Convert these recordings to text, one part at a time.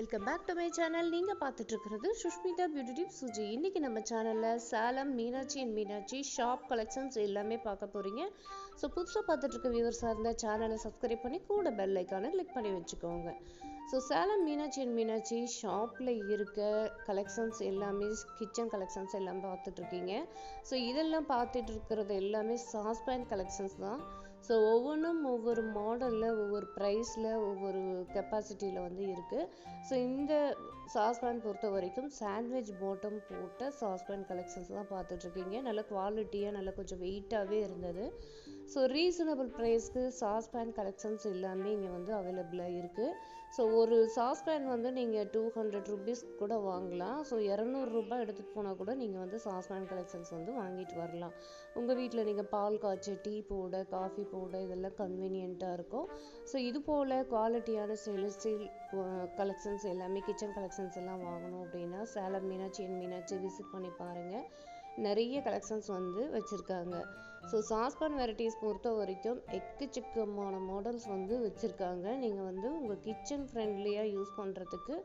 Welcome back to my channel நீங்கள் பார்த்துட்டு இருக்கிறது சுஷ்மிதா பியூட்டி டிப் சுஜி இன்றைக்கி நம்ம சேனலில் Salem Meenakshi and Meenakshi shop collections எல்லாமே பார்க்க போகிறீங்க ஸோ புதுசாக பார்த்துட்டு இருக்க வியூவர்ஸாக இருந்தால் சேனலை சப்ஸ்கிரைப் பண்ணி கூட பெல் ஐக்கானை கிளிக் பண்ணி வச்சுக்கோங்க. ஸோ சேலம் மீனாட்சி அண்ட் மீனாட்சி ஷாப்பில் இருக்க கலெக்ஷன்ஸ் எல்லாமே கிச்சன் கலெக்ஷன்ஸ் எல்லாம் பார்த்துட்ருக்கீங்க ஸோ இதெல்லாம் பார்த்துட்டு இருக்கிறது எல்லாமே சாஸ்பேன் கலெக்ஷன்ஸ் தான். ஸோ ஒவ்வொன்றும் ஒவ்வொரு மாடலில் ஒவ்வொரு ப்ரைஸில் ஒவ்வொரு கெப்பாசிட்டியில் வந்து இருக்குது ஸோ இந்த சாஸ்பேன் பொறுத்த வரைக்கும் சாண்ட்விச் பாட்டம் போட்ட சாஸ்பேன் கலெக்ஷன்ஸ் தான் பார்த்துட்ருக்கீங்க நல்ல குவாலிட்டியாக நல்ல கொஞ்சம் வெயிட்டாகவே இருந்தது. ஸோ ரீசனபிள் ப்ரைஸ்க்கு சாஸ்பேன் கலெக்ஷன்ஸ் எல்லாமே இங்கே வந்து அவைலபிளாக இருக்குது ஸோ ஒரு சாஸ்பேன் வந்து நீங்கள் டூ ஹண்ட்ரட் ருபீஸ் கூட வாங்கலாம். ஸோ இரநூறுபா எடுத்துகிட்டு போனால் கூட நீங்கள் வந்து சாஸ்பேன் கலெக்ஷன்ஸ் வந்து வாங்கிட்டு வரலாம். உங்கள் வீட்டில் நீங்கள் பால் காய்ச்சி டீ போட காஃபி போட இதெல்லாம் கன்வீனியண்ட்டாக இருக்கும். ஸோ இது போல் குவாலிட்டியான ஸ்டெயின்லெஸ் ஸ்டீல் கலெக்ஷன்ஸ் எல்லாமே கிச்சன் கலெக்ஷன்ஸ் எல்லாம் வாங்கணும் அப்படின்னா சேலம் மீனாட்சி என் மீனாட்சி விசிட் பண்ணி பாருங்கள் நிறைய கலெக்ஷன்ஸ் வந்து வச்சுருக்காங்க. ஸோ சாஸ்பான் வெரைட்டிஸ் பொறுத்த வரைக்கும் எக்கச்சக்கமான மாடல்ஸ் வந்து வச்சுருக்காங்க. நீங்கள் வந்து உங்கள் கிச்சன் ஃப்ரெண்ட்லியாக யூஸ் பண்ணுறதுக்கு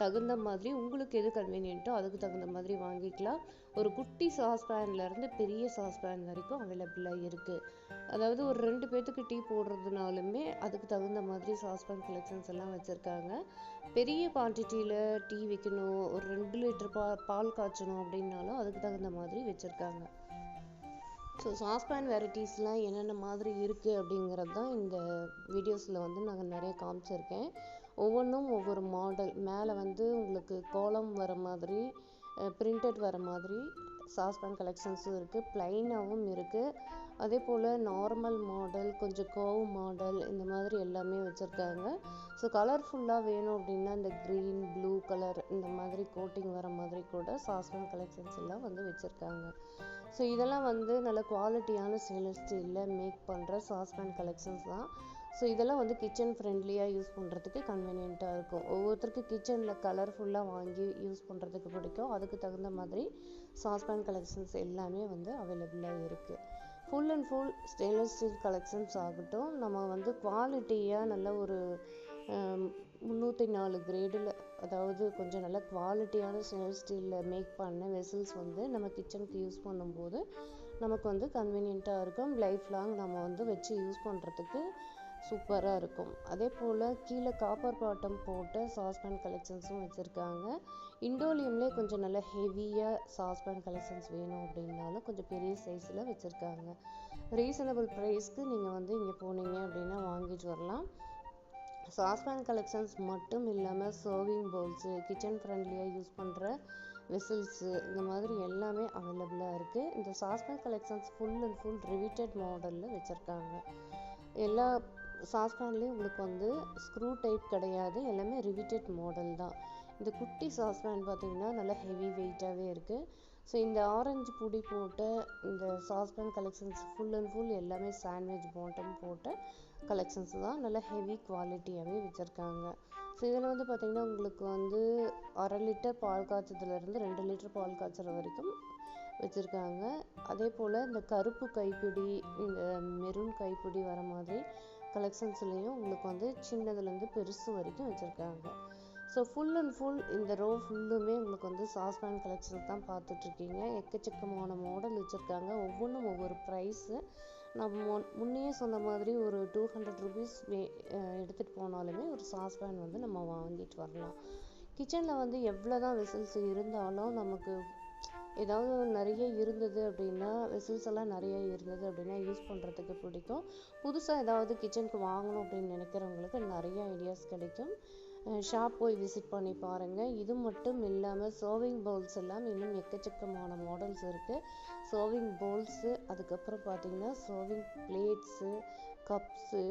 தகுந்த மாதிரி உங்களுக்கு எது கன்வீனியன்ட்டோ அதுக்கு தகுந்த மாதிரி வாங்கிக்கலாம். ஒரு குட்டி சாஸ்பேன்லேருந்து பெரிய சாஸ்பேன் வரைக்கும் அவைலபிளாக இருக்குது அதாவது ஒரு ரெண்டு பேர்த்துக்கு டீ போடுறதுனாலுமே அதுக்கு தகுந்த மாதிரி சாஸ்பேன் கலெக்ஷன்ஸ் எல்லாம் வச்சுருக்காங்க. பெரிய குவான்டிட்டியில் டீ வைக்கணும் ஒரு ரெண்டு லிட்டர் பா பால் காய்ச்சணும் அப்படின்னாலும் அதுக்கு தகுந்த மாதிரி வச்சுருக்காங்க. ஸோ சாஸ்பேன் வெரைட்டிஸ்லாம் என்னென்ன மாதிரி இருக்குது அப்படிங்கிறது தான் இந்த வீடியோஸில் வந்து நாங்கள் நிறைய காமிச்சிருக்கேன். ஒவ்வொன்றும் ஒவ்வொரு மாடல் மேலே வந்து உங்களுக்கு கோலம் வர மாதிரி பிரிண்டட் வர மாதிரி சாஸ்பேன் கலெக்ஷன்ஸும் இருக்குது ப்ளைனாகவும் இருக்குது அதே போல் நார்மல் மாடல் கொஞ்சம் கோவ் மாடல் இந்த மாதிரி எல்லாமே வச்சுருக்காங்க. ஸோ கலர்ஃபுல்லாக வேணும் அப்படின்னா இந்த க்ரீன் ப்ளூ கலர் இந்த மாதிரி கோட்டிங் வர மாதிரி கூட சாஸ்பேன் கலெக்ஷன்ஸ் எல்லாம் வந்து வச்சுருக்காங்க. ஸோ இதெல்லாம் வந்து நல்ல குவாலிட்டியான ஸ்டெயின்லெஸ் ஸ்டீலில் மேக் பண்ணுற சாஸ்பேன் கலெக்ஷன்ஸ் தான். ஸோ இதெல்லாம் வந்து கிச்சன் ஃப்ரெண்ட்லியாக யூஸ் பண்ணுறதுக்கு கன்வீனியண்ட்டாக இருக்கும். ஒவ்வொருத்தருக்கு கிச்சனில் கலர்ஃபுல்லாக வாங்கி யூஸ் பண்ணுறதுக்கு பிடிக்கும். அதுக்கு தகுந்த மாதிரி சாஸ்பேன் கலெக்ஷன்ஸ் எல்லாமே வந்து அவைலபிளாக இருக்குது full and full stainless steel collections ஆகட்டும் நம்ம வந்து குவாலிட்டியாக நல்ல ஒரு முந்நூற்றி நாலு கிரேடில் அதாவது கொஞ்சம் நல்ல குவாலிட்டியான ஸ்டெயின்லெஸ் ஸ்டீலில் மேக் பண்ண வெசல்ஸ் வந்து நம்ம கிச்சனுக்கு யூஸ் பண்ணும்போது நமக்கு வந்து கன்வீனியண்ட்டாக இருக்கும். லைஃப் லாங் நம்ம வந்து வச்சு யூஸ் பண்ணுறதுக்கு சூப்பராக இருக்கும். அதே போல் கீழே காப்பர் பாட்டம் போட்டு சாஸ்பேன் கலெக்ஷன்ஸும் வச்சுருக்காங்க. இண்டோலியம்லே கொஞ்சம் நல்ல ஹெவியாக சாஸ்பேன் கலெக்ஷன்ஸ் வேணும் அப்படின்னாலும் கொஞ்சம் பெரிய சைஸில் வச்சுருக்காங்க. ரீசனபிள் ப்ரைஸ்க்கு நீங்கள் வந்து இங்கே போனீங்க அப்படின்னா வாங்கிட்டு வரலாம். சாஸ்பேன் கலெக்ஷன்ஸ் மட்டும் இல்லாமல் சர்விங் பவுல்ஸு கிச்சன் ஃப்ரெண்ட்லியாக யூஸ் பண்ணுற விசில்ஸு இந்த மாதிரி எல்லாமே அவைலபிளாக இருக்குது இந்த saucepan collections full and full riveted மாடலில் வச்சுருக்காங்க. எல்லா சாஸ்பேன்லேயும் உங்களுக்கு வந்து ஸ்க்ரூ டைப் கிடையாது. எல்லாமே ரிவிட்டட் மாடல் தான். இந்த குட்டி சாஸ்பேன் பார்த்தீங்கன்னா நல்லா ஹெவி வெயிட்டாகவே இருக்குது ஸோ இந்த ஆரஞ்சு பொடி போட்ட இந்த saucepan collections full and full எல்லாமே சாண்ட்விச் பாட்டம் போட்ட கலெக்ஷன்ஸ் தான் நல்லா ஹெவி குவாலிட்டியாகவே வச்சுருக்காங்க. ஸோ இதில் வந்து பார்த்திங்கன்னா உங்களுக்கு வந்து அரை லிட்டர் பால் காய்ச்சதுலேருந்து ரெண்டு லிட்டர் பால் காய்ச்சற வரைக்கும் வச்சுருக்காங்க. அதே போல் இந்த கருப்பு கைப்பிடி இந்த மெரூன் கைப்பிடி வர மாதிரி கலெக்ஷன்ஸ்லேயும் உங்களுக்கு வந்து சின்னதுலேருந்து பெருசு வரைக்கும் வச்சுருக்காங்க. ஸோ ஃபுல் அண்ட் ஃபுல் இந்த ரோ ஃபுல்லுமே உங்களுக்கு வந்து சாஸ்பேன் கலெக்ஷன்ஸ் தான் பார்த்துட்ருக்கீங்க. எக்கச்சக்கமான மாடல் வச்சுருக்காங்க. ஒவ்வொன்றும் ஒவ்வொரு ப்ரைஸு நம்ம முன்னையே சொன்ன மாதிரி ஒரு டூ ஹண்ட்ரட் ருபீஸ் எடுத்துகிட்டு போனாலுமே ஒரு சாஸ்பேன் வந்து நம்ம வாங்கிட்டு வரலாம். கிச்சனில் வந்து எவ்வளோ தான் விசில்ஸ் இருந்தாலும் நமக்கு ஏதாவது நிறைய இருந்தது அப்படின்னா வெசல்ஸ் எல்லாம் நிறைய இருந்தது அப்படின்னா யூஸ் பண்ணுறதுக்கு பிடிக்கும். புதுசாக ஏதாவது கிச்சனுக்கு வாங்கணும் அப்படின்னு நினைக்கிறவங்களுக்கு நிறைய ஐடியாஸ் கிடைக்கும். ஷாப் போய் விசிட் பண்ணி பாருங்கள் இது மட்டும் இல்லாமல் சோவிங் பவுல்ஸ் எல்லாம் இன்னும் எக்கச்சக்கமான மாடல்ஸ் இருக்குது சோவிங் பவுல்ஸு அதுக்கப்புறம் பார்த்திங்கன்னா சோவிங் பிளேட்ஸு கப்ஸு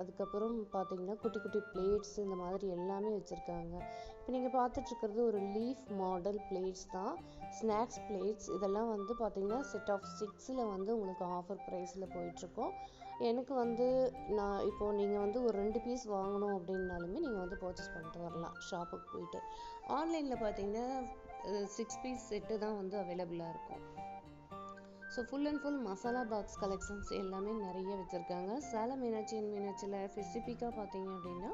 அதுக்கப்புறம் பார்த்திங்கன்னா குட்டி குட்டி பிளேட்ஸ் இந்த மாதிரி எல்லாமே வச்சுருக்காங்க. இப்போ நீங்கள் பார்த்துட்ருக்கிறது ஒரு லீஃப் மாடல் பிளேட்ஸ் தான். ஸ்நாக்ஸ் பிளேட்ஸ் இதெல்லாம் வந்து பார்த்திங்கன்னா செட் ஆஃப் சிக்ஸில் வந்து உங்களுக்கு ஆஃபர் ப்ரைஸில் போயிட்டுருக்கோம் எனக்கு வந்து நான் இப்போது நீங்கள் வந்து ஒரு ரெண்டு பீஸ் வாங்கணும் அப்படின்னாலுமே நீங்கள் வந்து பர்ச்சேஸ் பண்ணிட்டு வரலாம் ஷாப்புக்கு போயிட்டு. ஆன்லைனில் பார்த்தீங்கன்னா சிக்ஸ் பீஸ் செட்டு தான் வந்து அவைலபிளாக இருக்கும். So full and full masala box collections எல்லாமே நிறைய வச்சுருக்காங்க. சேல மீனாட்சி அண்ட் மீனாட்சியில் ஸ்பெசிஃபிக்காக பார்த்தீங்க அப்படின்னா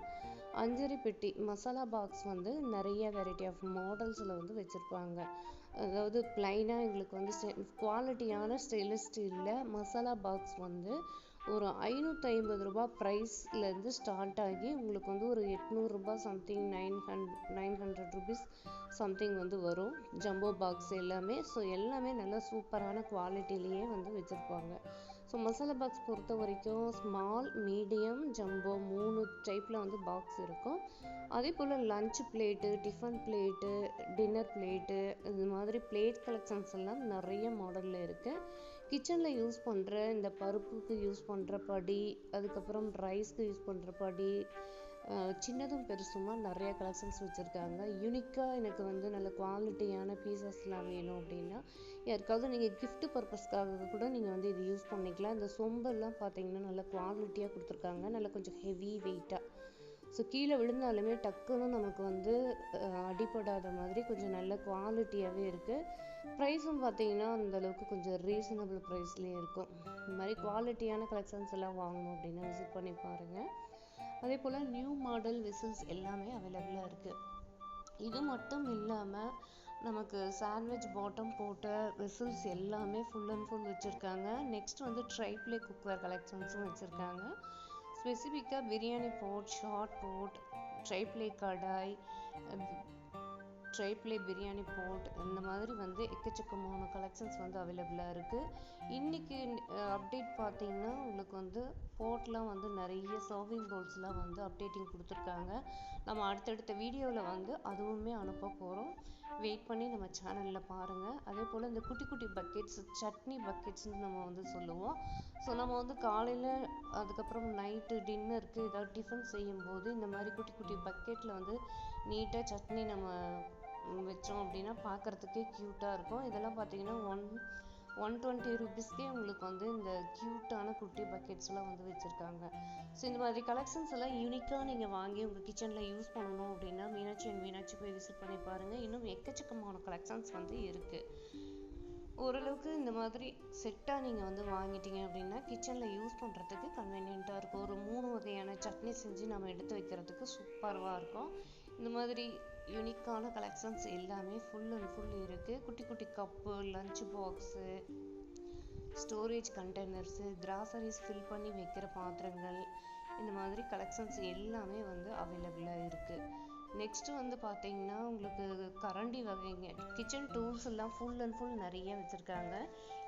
அஞ்சரி பெட்டி மசாலா பாக்ஸ் வந்து நிறைய வெரைட்டி ஆஃப் மாடல்ஸில் வந்து வச்சுருப்பாங்க. அதாவது பிளைனாக எங்களுக்கு வந்து குவாலிட்டியான ஸ்டெயின்லெஸ் ஸ்டீலில் மசாலா பாக்ஸ் வந்து ஒரு ஐநூற்றி ஐம்பது ரூபா ப்ரைஸ்லேருந்து ஸ்டார்ட் ஆகி உங்களுக்கு வந்து ஒரு எட்நூறுரூபா something nine hundred nine hundred rupees something வந்து வரும். ஜம்போ பாக்ஸ் எல்லாமே. ஸோ எல்லாமே நல்லா சூப்பரான குவாலிட்டிலேயே வந்து வச்சுருப்பாங்க. ஸோ மசாலா பாக்ஸ் பொறுத்த வரைக்கும் ஸ்மால் மீடியம் ஜம்போ மூணு டைப்பில் வந்து பாக்ஸ் இருக்கும். அதே போல் lunch plate tiffin plate dinner plate இது மாதிரி பிளேட் கலெக்ஷன்ஸ் எல்லாம் நிறைய மாடலில் இருக்குது கிச்சனில் யூஸ் பண்ணுற இந்த பருப்புக்கு யூஸ் பண்ணுற படி அதுக்கப்புறம் ரைஸ்க்கு யூஸ் பண்ணுற படி சின்னதும் பெருசுமா நிறைய கலெக்ஷன்ஸ் வச்சுருக்காங்க. யூனிக்காக எனக்கு வந்து நல்ல குவாலிட்டியான பீசஸ்லாம் வேணும் அப்படின்னா யாருக்காவது நீங்கள் கிஃப்ட் பர்பஸ்க்காக கூட நீங்கள் வந்து இது யூஸ் பண்ணிக்கலாம். இந்த சொம்பெல்லாம் பார்த்தீங்கன்னா நல்ல குவாலிட்டியாக கொடுத்துருக்காங்க. நல்லா கொஞ்சம் ஹெவி வெயிட்டாக ஸோ கீழே விழுந்தாலுமே டக்குன்னு நமக்கு வந்து அடிபடாத மாதிரி கொஞ்சம் நல்ல குவாலிட்டியாகவே இருக்குது ப்ரைஸும் பார்த்தீங்கன்னா அந்தளவுக்கு கொஞ்சம் ரீசனபிள் ப்ரைஸ்லேயே இருக்கும். இந்த மாதிரி குவாலிட்டியான கலெக்ஷன்ஸ் எல்லாம் வாங்கணும் அப்படின்னா விசிட் பண்ணி பாருங்கள் அதே போல் நியூ மாடல் விசில்ஸ் எல்லாமே அவைலபிளாக இருக்குது இது மட்டும் இல்லாமல் நமக்கு சாண்ட்விச் பாட்டம் போட்ட விசில்ஸ் எல்லாமே ஃபுல் அண்ட் ஃபுல் வச்சுருக்காங்க. நெக்ஸ்ட் வந்து ட்ரைப்ளே குக்கர் கலெக்ஷன்ஸும் வச்சுருக்காங்க. ஸ்பெசிஃபிக்காக biryani pot short pot triply kadai triply biryani pot இந்த மாதிரி வந்து எக்கச்சக்கமான கலெக்ஷன்ஸ் வந்து அவைலபிளாக இருக்குது இன்றைக்கி அப்டேட் பார்த்தீங்கன்னா உங்களுக்கு வந்து போட்லாம் வந்து நிறைய சர்விங் பவுல்ஸ்லாம் வந்து அப்டேட்டிங் கொடுத்துருக்காங்க. நம்ம அடுத்தடுத்த வீடியோவில் வந்து அதுவுமே அனுப்ப போகிறோம் வெயிட் பண்ணி நம்ம சேனலில் பாருங்கள் அதே போல் இந்த குட்டி குட்டி பக்கெட்ஸ் சட்னி பக்கெட்ஸ்னு நம்ம வந்து சொல்லுவோம். ஸோ நம்ம வந்து காலையில் அதுக்கப்புறம் நைட்டு டின்னருக்கு ஏதாவது டிஃபன் செய்யும்போது இந்த மாதிரி குட்டி குட்டி பக்கெட்டில் வந்து நீட்டாக சட்னி நம்ம வச்சோம் அப்படின்னா பார்க்குறதுக்கே க்யூட்டாக இருக்கும். இதெல்லாம் பார்த்தீங்கன்னா ஒன் ஒன் டுவெண்ட்டி ருபீஸ்க்கே உங்களுக்கு வந்து இந்த க்யூட்டான குட்டி பக்கெட்ஸ்லாம் வந்து வச்சுருக்காங்க. ஸோ இந்த மாதிரி கலெக்ஷன்ஸ் எல்லாம் யூனிக்காக நீங்கள் வாங்கி உங்கள் கிச்சனில் யூஸ் பண்ணணும் அப்படின்னா மீனாட்சி அண்ட் மீனாட்சி போய் விசிட் பண்ணி பாருங்கள் இன்னும் எக்கச்சக்கமான கலெக்ஷன்ஸ் வந்து இருக்குது ஓரளவுக்கு இந்த மாதிரி செட்டாக நீங்கள் வந்து வாங்கிட்டீங்க அப்படின்னா கிச்சனில் யூஸ் பண்ணுறதுக்கு கன்வீனியண்ட்டாக இருக்கும். ஒரு மூணு வகையான சட்னி செஞ்சு நம்ம எடுத்து வைக்கிறதுக்கு சூப்பராக இருக்கும். இந்த மாதிரி யூனிக்கான கலெக்ஷன்ஸ் எல்லாமே ஃபுல் அண்ட் ஃபுல் இருக்குது குட்டி குட்டி cup lunch box storage containers groceries fill பண்ணி வைக்கிற பாத்திரங்கள் இந்த மாதிரி கலெக்ஷன்ஸ் எல்லாமே வந்து அவைலபிளாக இருக்குது நெக்ஸ்ட் வந்து பார்த்தீங்கன்னா உங்களுக்கு கரண்டி வகைங்க கிச்சன் டூல்ஸ் எல்லாம் ஃபுல் அண்ட் ஃபுல் நிறைய வச்சுருக்காங்க.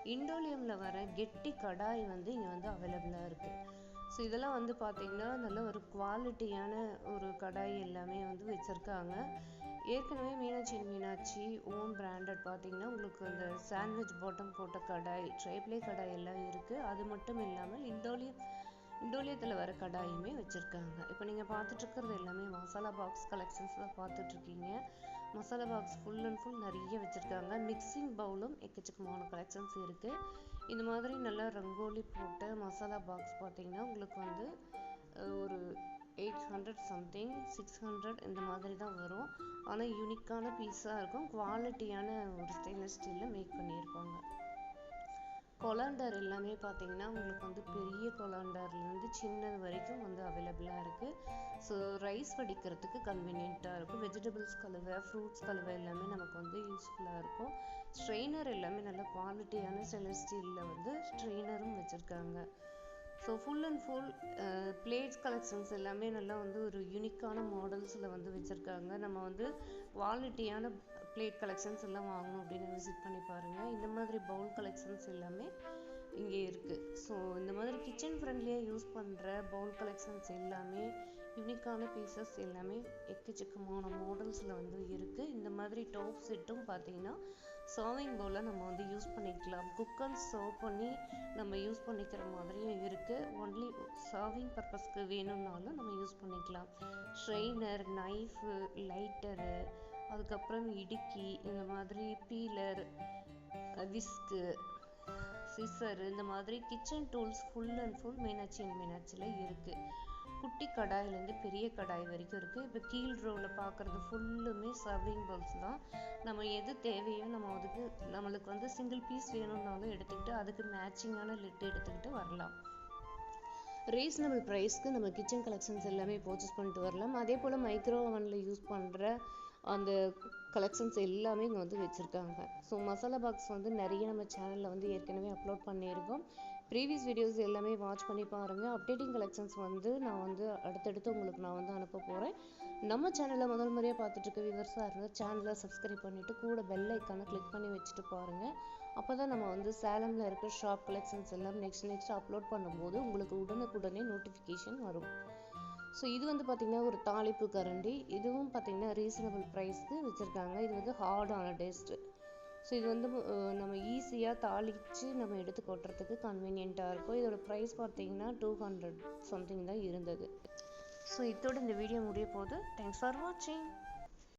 இண்டோலியமில் வர கெட்டி கடாய் வந்து இங்கே வந்து அவைலபிளாக இருக்குது ஸோ இதெல்லாம் வந்து பார்த்திங்கன்னா நல்ல ஒரு குவாலிட்டியான ஒரு கடாய் எல்லாமே வந்து வச்சுருக்காங்க. ஏற்கனவே மீனாட்சி மீனாட்சி ஓன் பிராண்டட் பார்த்தீங்கன்னா உங்களுக்கு அந்த சாண்ட்விச் பாட்டம் போட்ட கடாய் ட்ரைப்ளே கடாய் எல்லாம் இருக்குது அது மட்டும் இல்லாமல் இந்தோலியம் இண்டோலியத்தில் வர கடாயுமே வச்சுருக்காங்க. இப்போ நீங்கள் பார்த்துட்ருக்கிறது எல்லாமே மசாலா பாக்ஸ் கலெக்ஷன்ஸ் தான் பார்த்துட்ருக்கீங்க masala box full and full நிறைய வச்சுருக்காங்க. மிக்சிங் பவுலும் எக்கச்சக்கமான கலெக்ஷன்ஸ் இருக்குது இந்த மாதிரி நல்லா ரங்கோலி போட்ட மசாலா பாக்ஸ் பார்த்தீங்கன்னா உங்களுக்கு வந்து ஒரு eight hundred something six hundred இந்த மாதிரி தான் வரும். ஆனால் யூனிக்கான பீஸாக இருக்கும். குவாலிட்டியான ஒரு ஸ்டெயின்லெஸ் ஸ்டீலில் மேக் பண்ணியிருப்பாங்க. கொலாண்டர் எல்லாமே பார்த்தீங்கன்னா உங்களுக்கு வந்து பெரிய கொலாண்டர்லேருந்து சின்னது வரைக்கும் வந்து அவைலபிளாக இருக்குது ஸோ ரைஸ் வடிக்கிறதுக்கு கன்வீனியண்ட்டாக இருக்கும். வெஜிடபிள்ஸ் கழுவ ஃப்ரூட்ஸ் கழுவ எல்லாமே நமக்கு வந்து யூஸ்ஃபுல்லாக இருக்கும். ஸ்ட்ரெயினர் எல்லாமே நல்ல குவாலிட்டியான ஸ்டெயின்லெஸ் ஸ்டீலில் வந்து ஸ்ட்ரெயினரும் வச்சுருக்காங்க. So full and full plates collections எல்லாமே நல்லா வந்து ஒரு யூனிக்கான மாடல்ஸில் வந்து வச்சுருக்காங்க. நம்ம வந்து குவாலிட்டியான பிளேட் கலெக்ஷன்ஸ் எல்லாம் வாங்கணும் அப்படின்னு விசிட் பண்ணி பாருங்கள் இந்த மாதிரி பவுல் கலெக்ஷன்ஸ் எல்லாமே இங்கே இருக்குது ஸோ இந்த மாதிரி கிச்சன் ஃப்ரெண்ட்லியாக யூஸ் பண்ணுற பவுல் கலெக்ஷன்ஸ் எல்லாமே யூனிக்கான பீசஸ் எல்லாமே எக்கச்சக்கமான மாடல்ஸில் வந்து இருக்குது இந்த மாதிரி டாப் செட்டும் பார்த்தீங்கன்னா சர்விங் பவுலில் நம்ம வந்து யூஸ் பண்ணிக்கலாம். குக்கர் சர்வ் பண்ணி நம்ம யூஸ் பண்ணிக்கிற மாதிரியும் இருக்குது ஒன்லி சர்விங் பர்பஸ்க்கு வேணும்னாலும் நம்ம யூஸ் பண்ணிக்கலாம். ஸ்ட்ரெயினர் நைஃபு லைட்டரு அதுக்கப்புறம் இடுக்கி இந்த மாதிரி பீலர் விஸ்கு சிசர் இந்த மாதிரி kitchen tools full and full Meenakshi and மீனாட்சியில் இருக்குது குட்டி கடாயிலேருந்து பெரிய கடாய் வரைக்கும் இருக்குது இப்போ கீழ் ரோவில் பார்க்குறது ஃபுல்லுமே சர்விங் பவுல்ஸ் தான். நம்ம எது தேவையோ நம்ம அதுக்கு நம்மளுக்கு வந்து சிங்கிள் பீஸ் வேணும்னாலும் எடுத்துக்கிட்டு அதுக்கு மேட்சிங்கான லிட் எடுத்துக்கிட்டு வரலாம். ரீசனபிள் ப்ரைஸ்க்கு நம்ம கிச்சன் கலெக்ஷன்ஸ் எல்லாமே பர்ச்சேஸ் பண்ணிட்டு வரலாம். அதே போல் மைக்ரோ ஓவனில் யூஸ் பண்ணுற அந்த கலெக்ஷன்ஸ் எல்லாமே இங்கே வந்து வச்சுருக்காங்க. ஸோ மசாலா பாக்ஸ் வந்து நிறைய நம்ம சேனலில் வந்து ஏற்கனவே அப்லோட் பண்ணியிருக்கோம். ப்ரீவியஸ் வீடியோஸ் எல்லாமே வாட்ச் பண்ணி பாருங்கள் அப்டேட்டிங் கலெக்ஷன்ஸ் வந்து நான் வந்து அடுத்தடுத்து உங்களுக்கு நான் வந்து அனுப்ப போகிறேன் நம்ம சேனலில் முதல் முறையாக பார்த்துட்ருக்க விவர்ஸாக வியூவர்ஸாக இருந்தால் சேனலை சப்ஸ்கிரைப் பண்ணிவிட்டு கூட பெல் ஐக்கானை கிளிக் பண்ணி வச்சுட்டு பாருங்கள் அப்போ தான் நம்ம வந்து சேலமில் இருக்க ஷாப் கலெக்ஷன்ஸ் எல்லாம் நெக்ஸ்ட் நெக்ஸ்ட் அப்லோட் பண்ணும்போது உங்களுக்கு உடனுக்குடனே நோட்டிஃபிகேஷன் வரும். ஸோ இது வந்து பார்த்திங்கன்னா ஒரு தாளிப்பு கரண்டி. இதுவும் பார்த்திங்கன்னா ரீசனபிள் ப்ரைஸ்க்கு வச்சுருக்காங்க. இது வந்து ஹார்டான டேஸ்ட்டு ஸோ இது வந்து நம்ம ஈஸியாக தாளித்து நம்ம எடுத்து கொட்டுறதுக்கு கன்வீனியண்ட்டாக இருக்கும். இதோட ப்ரைஸ் பார்த்தீங்கன்னா டூ ஹண்ட்ரட் சம்திங் தான் இருந்தது. ஸோ இதோட இந்த வீடியோ முடிய போகுது தேங்க்ஸ் ஃபார் வாட்சிங்